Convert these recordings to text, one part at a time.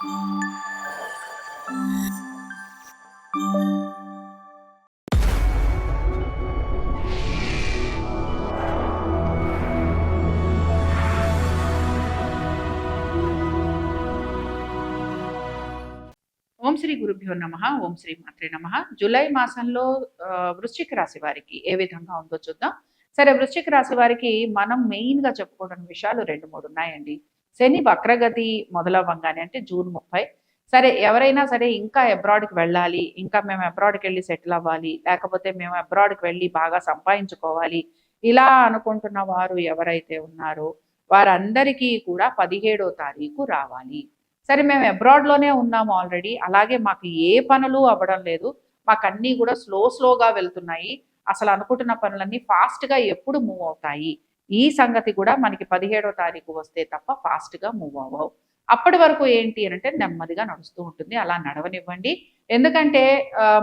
ఓం శ్రీ గురుభ్యో నమ ఓం శ్రీ మాత్రే నమ. జూలై మాసంలో వృశ్చిక రాశి వారికి ఏ విధంగా ఉందో చూద్దాం. సరే వృశ్చిక రాశి వారికి మనం మెయిన్గా చెప్పుకోవడం విషయాలు రెండు మూడు ఉన్నాయండి. శని వక్రగతి మొదలవ్వంగానే అంటే జూన్ ముప్పై. సరే ఎవరైనా సరే ఇంకా అబ్రాడ్కి వెళ్ళాలి ఇంకా మేము అబ్రాడ్కి వెళ్ళి సెటిల్ అవ్వాలి లేకపోతే మేము అబ్రాడ్కి వెళ్ళి బాగా సంపాదించుకోవాలి ఇలా అనుకుంటున్న వారు ఎవరైతే ఉన్నారో వారందరికీ కూడా పదిహేడో తారీఖు రావాలి. సరే మేము అబ్రాడ్లోనే ఉన్నాము ఆల్రెడీ అలాగే మాకు ఏ పనులు అవ్వడం లేదు మాకు అన్నీ కూడా స్లో స్లోగా వెళ్తున్నాయి. అసలు అనుకుంటున్న పనులన్నీ ఫాస్ట్గా ఎప్పుడు మూవ్ అవుతాయి. ఈ సంగతి కూడా మనకి పదిహేడో తారీఖు వస్తే తప్ప ఫాస్ట్గా మూవ్ అవ్వవు. అప్పటి వరకు ఏంటి అంటే నెమ్మదిగా నడుస్తూ ఉంటుంది. అలా నడవనివ్వండి. ఎందుకంటే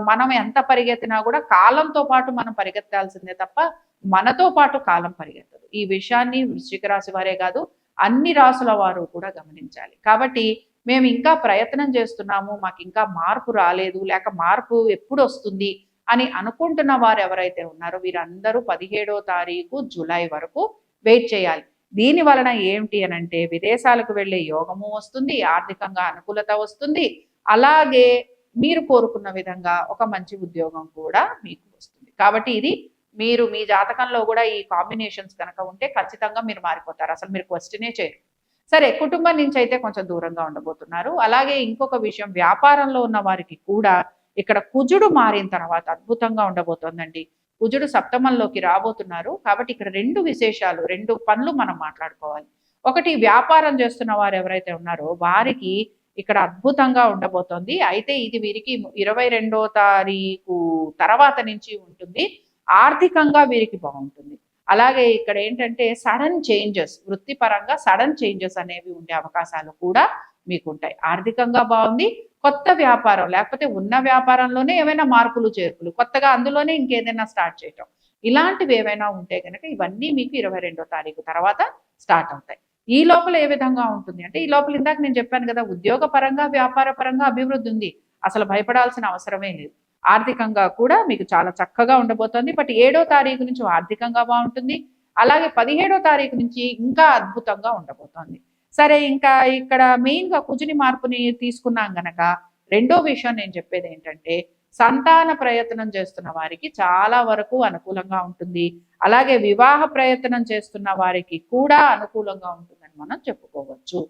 మనం ఎంత పరిగెత్తినా కూడా కాలంతో పాటు మనం పరిగెత్తాల్సిందే తప్ప మనతో పాటు కాలం పరిగెత్తదు. ఈ విషయాన్ని వృశ్చిక రాశి వారే కాదు అన్ని రాసుల వారు కూడా గమనించాలి. కాబట్టి మేము ఇంకా ప్రయత్నం చేస్తున్నాము మాకు ఇంకా మార్పు రాలేదు లేక మార్పు ఎప్పుడు వస్తుంది అని అనుకుంటున్న వారు ఎవరైతే ఉన్నారో వీరందరూ పదిహేడో తారీఖు జూలై వరకు వెయిట్ చేయాలి. దీని వలన ఏమిటి అని అంటే విదేశాలకు వెళ్ళే యోగము వస్తుంది ఆర్థికంగా అనుకూలత వస్తుంది. అలాగే మీరు కోరుకున్న విధంగా ఒక మంచి ఉద్యోగం కూడా మీకు వస్తుంది. కాబట్టి ఇది మీరు మీ జాతకంలో కూడా ఈ కాంబినేషన్స్ కనుక ఉంటే ఖచ్చితంగా మీరు మారిపోతారు. అసలు మీరు క్వశ్చనే చేయరు. సరే కుటుంబం నుంచి అయితే కొంచెం దూరంగా ఉండబోతున్నారు. అలాగే ఇంకొక విషయం వ్యాపారంలో ఉన్న వారికి కూడా ఇక్కడ కుజుడు మారిన తర్వాత అద్భుతంగా ఉండబోతోందండి. కుజుడు సప్తమంలోకి రాబోతున్నారు. కాబట్టి ఇక్కడ రెండు విశేషాలు రెండు పనులు మనం మాట్లాడుకోవాలి. ఒకటి వ్యాపారం చేస్తున్న వారు ఎవరైతే ఉన్నారో వారికి ఇక్కడ అద్భుతంగా ఉండబోతోంది. అయితే ఇది వీరికి ఇరవై రెండో తారీఖు తర్వాత నుంచి ఉంటుంది. ఆర్థికంగా వీరికి బాగుంటుంది. అలాగే ఇక్కడ ఏంటంటే సడన్ చేంజెస్ వృత్తిపరంగా సడన్ చేంజెస్ అనేవి ఉండే అవకాశాలు కూడా మీకు ఉంటాయి ఆర్థికంగా బాగుంది కొత్త వ్యాపారం లేకపోతే ఉన్న వ్యాపారంలోనే ఏమైనా మార్పులు చేర్పులు కొత్తగా అందులోనే ఇంకేదైనా స్టార్ట్ చేయటం. ఇలాంటివి ఏవైనా ఉంటే కనుక ఇవన్నీ మీకు ఇరవై రెండో తారీఖు తర్వాత స్టార్ట్ అవుతాయి. ఈ లోపల ఏ విధంగా ఉంటుంది అంటే ఈ లోపల ఇందాక నేను చెప్పాను కదా ఉద్యోగ పరంగా వ్యాపార పరంగా అభివృద్ధి ఉంది. అసలు భయపడాల్సిన అవసరమే లేదు. ఆర్థికంగా కూడా మీకు చాలా చక్కగా ఉండబోతోంది. బట్ ఏడో తారీఖు నుంచి ఆర్థికంగా బాగుంటుంది. అలాగే పదిహేడో తారీఖు నుంచి ఇంకా అద్భుతంగా ఉండబోతోంది. సరే ఇంకా ఇక్కడ మెయిన్గా కుజుని మార్పుని తీసుకున్నాం గనక రెండో విషయం నేను చెప్పేది ఏంటంటే సంతాన ప్రయత్నం చేస్తున్న వారికి చాలా వరకు అనుకూలంగా ఉంటుంది. అలాగే వివాహ ప్రయత్నం చేస్తున్న వారికి కూడా అనుకూలంగా ఉంటుందని మనం చెప్పుకోవచ్చు.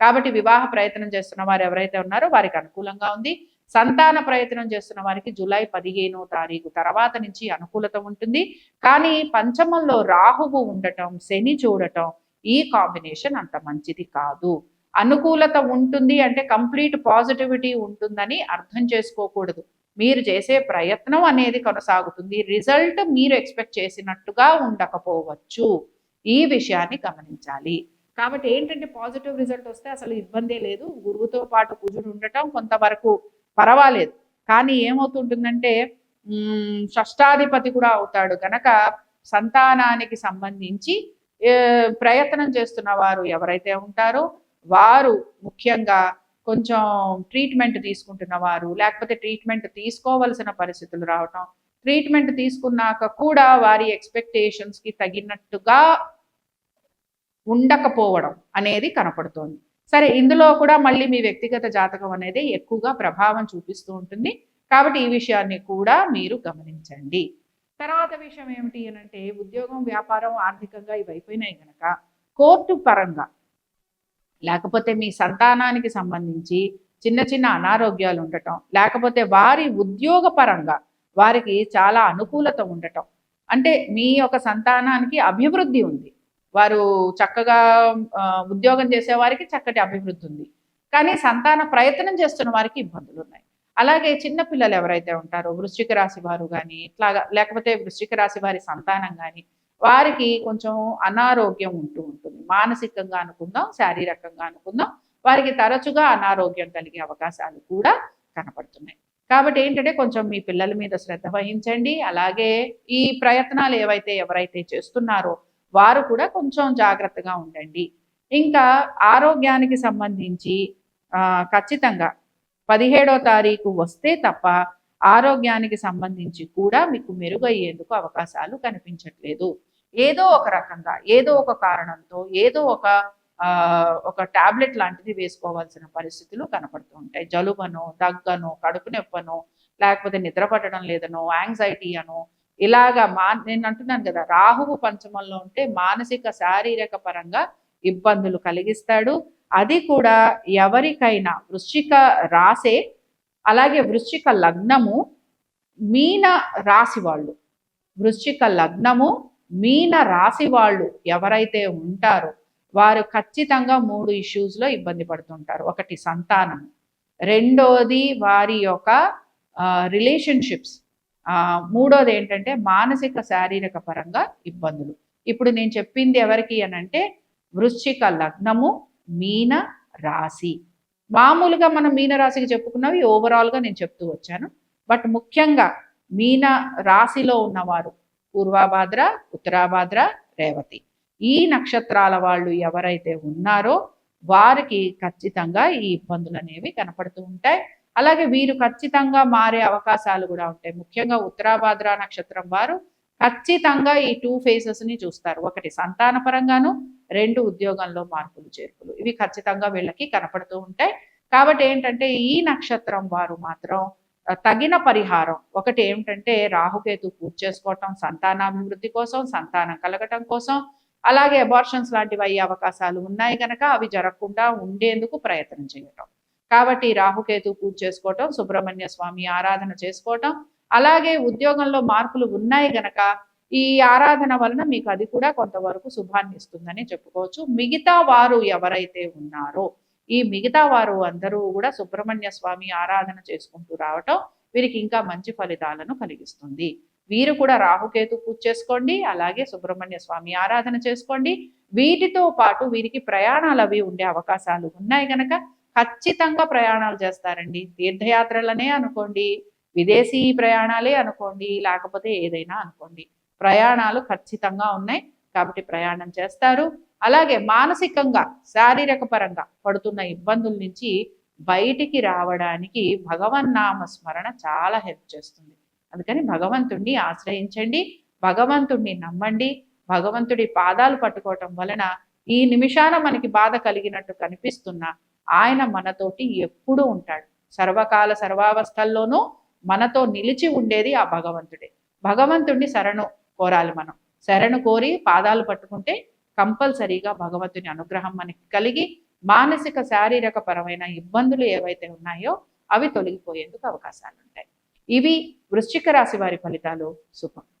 కాబట్టి వివాహ ప్రయత్నం చేస్తున్న వారు ఎవరైతే ఉన్నారో వారికి అనుకూలంగా ఉంది. సంతాన ప్రయత్నం చేస్తున్న వారికి జూలై పదిహేనో తారీఖు తర్వాత నుంచి అనుకూలత ఉంటుంది. కానీ పంచమంలో రాహువు ఉండటం శని చూడటం ఈ కాంబినేషన్ అంత మంచిది కాదు. అనుకూలత ఉంటుంది అంటే కంప్లీట్ పాజిటివిటీ ఉంటుందని అర్థం చేసుకోకూడదు. మీరు చేసే ప్రయత్నం అనేది కొనసాగుతుంది. రిజల్ట్ మీరు ఎక్స్పెక్ట్ చేసినట్టుగా ఉండకపోవచ్చు. ఈ విషయాన్ని గమనించాలి. కాబట్టి ఏంటంటే పాజిటివ్ రిజల్ట్ వస్తే అసలు ఇబ్బందే లేదు. గురువుతో పాటు కుజుడు ఉండటం కొంతవరకు పర్వాలేదు. కానీ ఏమవుతుంటుందంటే షష్టాధిపతి కూడా అవుతాడు. కనుక సంతానానికి సంబంధించి ప్రయత్నం చేస్తున్న వారు ఎవరైతే ఉంటారో వారు ముఖ్యంగా కొంచెం ట్రీట్మెంట్ తీసుకుంటున్న వారు లేకపోతే ట్రీట్మెంట్ తీసుకోవలసిన పరిస్థితులు రావటం ట్రీట్మెంట్ తీసుకున్నాక కూడా వారి ఎక్స్పెక్టేషన్స్కి తగినట్టుగా ఉండకపోవడం అనేది కనపడుతోంది. సరే ఇందులో కూడా మళ్ళీ మీ వ్యక్తిగత జాతకం అనేది ఎక్కువగా ప్రభావం చూపిస్తూ ఉంటుంది. కాబట్టి ఈ విషయాన్ని కూడా మీరు గమనించండి. తర్వాత విషయం ఏమిటి అని అంటే ఉద్యోగం వ్యాపారం ఆర్థికంగా ఇవి అయిపోయినాయి కనుక కోర్టు పరంగా లేకపోతే మీ సంతానానికి సంబంధించి చిన్న చిన్న అనారోగ్యాలు ఉండటం లేకపోతే వారి ఉద్యోగ పరంగా వారికి చాలా అనుకూలత ఉండటం. అంటే మీ యొక్క సంతానానికి అభివృద్ధి ఉంది. వారు చక్కగా ఉద్యోగం చేసే వారికి చక్కటి అభివృద్ధి ఉంది. కానీ సంతాన ప్రయత్నం చేస్తున్న వారికి ఇబ్బందులు ఉన్నాయి. అలాగే చిన్న పిల్లలు ఎవరైతే ఉంటారో వృశ్చిక రాశి వారు కానీ ఇట్లాగా లేకపోతే వృశ్చిక రాశి వారి సంతానం కానీ వారికి కొంచెం అనారోగ్యం ఉంటూ ఉంటుంది. మానసికంగా అనుకుందాం శారీరకంగా అనుకుందాం వారికి తరచుగా అనారోగ్యం కలిగే అవకాశాలు కూడా కనపడుతున్నాయి. కాబట్టి ఏంటంటే కొంచెం మీ పిల్లల మీద శ్రద్ధ వహించండి. అలాగే ఈ ప్రయత్నాలు ఏవైతే ఎవరైతే చేస్తున్నారో వారు కూడా కొంచెం జాగ్రత్తగా ఉండండి. ఇంకా ఆరోగ్యానికి సంబంధించి ఖచ్చితంగా పదిహేడో తారీఖు వస్తే తప్ప ఆరోగ్యానికి సంబంధించి కూడా మీకు మెరుగయ్యేందుకు అవకాశాలు కనిపించట్లేదు. ఏదో ఒక రకంగా ఏదో ఒక కారణంతో ఏదో ఒక ఒక టాబ్లెట్ లాంటిది వేసుకోవాల్సిన పరిస్థితులు కనపడుతూ ఉంటాయి జలుబనో దగ్గనో కడుపు నొప్పనో లేకపోతే నిద్ర పట్టడం లేదనో యాంగ్జైటీ అనో ఇలాగా మా నేను అంటున్నాను కదా రాహువు పంచమంలో ఉంటే మానసిక శారీరక పరంగా ఇబ్బందులు కలిగిస్తాడు. అది కూడా ఎవరికైనా వృశ్చిక రాసే అలాగే వృశ్చిక లగ్నము మీన రాశి వాళ్ళు. వృశ్చిక లగ్నము మీన రాశి వాళ్ళు ఎవరైతే ఉంటారో వారు ఖచ్చితంగా మూడు ఇష్యూస్లో ఇబ్బంది పడుతుంటారు. ఒకటి సంతానం రెండోది వారి యొక్క రిలేషన్షిప్స్ మూడోది ఏంటంటే మానసిక శారీరక పరంగా ఇబ్బందులు. ఇప్పుడు నేను చెప్పింది ఎవరికి అని అంటే వృశ్చిక లగ్నము మీన రాశి. మామూలుగా మనం మీన రాశికి చెప్పుకున్నవి ఓవరాల్గా నేను చెప్తూ వచ్చాను. బట్ ముఖ్యంగా మీన రాశిలో ఉన్నవారు పూర్వాభాద్ర ఉత్తరాభాద్ర రేవతి. ఈ నక్షత్రాల వాళ్ళు ఎవరైతే ఉన్నారో వారికి ఖచ్చితంగా ఈ ఇబ్బందులు అనేవి కనపడుతూ ఉంటాయి. అలాగే వీరు ఖచ్చితంగా మారే అవకాశాలు కూడా ఉంటాయి. ముఖ్యంగా ఉత్తరాభాద్ర నక్షత్రం వారు ఖచ్చితంగా ఈ టూ ఫేసెస్ని చూస్తారు. ఒకటి సంతాన పరంగాను రెండు ఉద్యోగంలో మార్పులు చేర్పులు. ఇవి ఖచ్చితంగా వీళ్ళకి కనపడుతూ ఉంటాయి. కాబట్టి ఏంటంటే ఈ నక్షత్రం వారు మాత్రం తగిన పరిహారం. ఒకటి ఏమిటంటే రాహుకేతు పూజ చేసుకోవటం సంతానాభివృద్ధి కోసం సంతానం కలగటం కోసం. అలాగే అబార్షన్స్ లాంటివి అయ్యే అవకాశాలు ఉన్నాయి కనుక అవి జరగకుండా ఉండేందుకు ప్రయత్నం చేయటం. కాబట్టి రాహుకేతు పూజ చేసుకోవటం సుబ్రహ్మణ్య స్వామి ఆరాధన చేసుకోవటం. అలాగే ఉద్యోగంలో మార్పులు ఉన్నాయి గనక ఈ ఆరాధన వలన మీకు అది కూడా కొంతవరకు శుభాన్ని ఇస్తుందని చెప్పుకోవచ్చు. మిగతా వారు ఎవరైతే ఉన్నారో ఈ మిగతా వారు అందరూ కూడా సుబ్రహ్మణ్య స్వామి ఆరాధన చేసుకుంటూ రావటం వీరికి ఇంకా మంచి ఫలితాలను కలిగిస్తుంది. వీరు కూడా రాహుకేతు పూజ చేసుకోండి అలాగే సుబ్రహ్మణ్య స్వామి ఆరాధన చేసుకోండి. వీటితో పాటు వీరికి ప్రయాణాలు అవి ఉండే అవకాశాలు ఉన్నాయి గనక ఖచ్చితంగా ప్రయాణాలు చేస్తారండి. తీర్థయాత్రలనే అనుకోండి విదేశీ ప్రయాణాలే అనుకోండి లేకపోతే ఏదైనా అనుకోండి. ప్రయాణాలు ఖచ్చితంగా ఉన్నాయి కాబట్టి ప్రయాణం చేస్తారు. అలాగే మానసికంగా శారీరక పరంగా పడుతున్న ఇబ్బందుల నుంచి బయటికి రావడానికి భగవన్నామ స్మరణ చాలా హెల్ప్ చేస్తుంది. అందుకని భగవంతుణ్ణి ఆశ్రయించండి భగవంతుణ్ణి నమ్మండి భగవంతుడి పాదాలు పట్టుకోవటం వలన ఈ నిమిషాన మనకి బాధ కలిగినట్టు కనిపిస్తున్నా ఆయన మనతోటి ఎప్పుడూ ఉంటాడు. సర్వకాల సర్వావస్థల్లోనూ మనతో నిలిచి ఉండేది ఆ భగవంతుడే. భగవంతుణ్ణి శరణు కోరాలి మనం. శరణు కోరి పాదాలు పట్టుకుంటే కంపల్సరీగా భగవంతుని అనుగ్రహం మనకి కలిగి మానసిక శారీరక పరమైన ఇబ్బందులు ఏవైతే ఉన్నాయో అవి తొలగిపోయేందుకు అవకాశాలు ఉంటాయి ఇవి వృశ్చిక రాశి వారి ఫలితాలు. శుభం.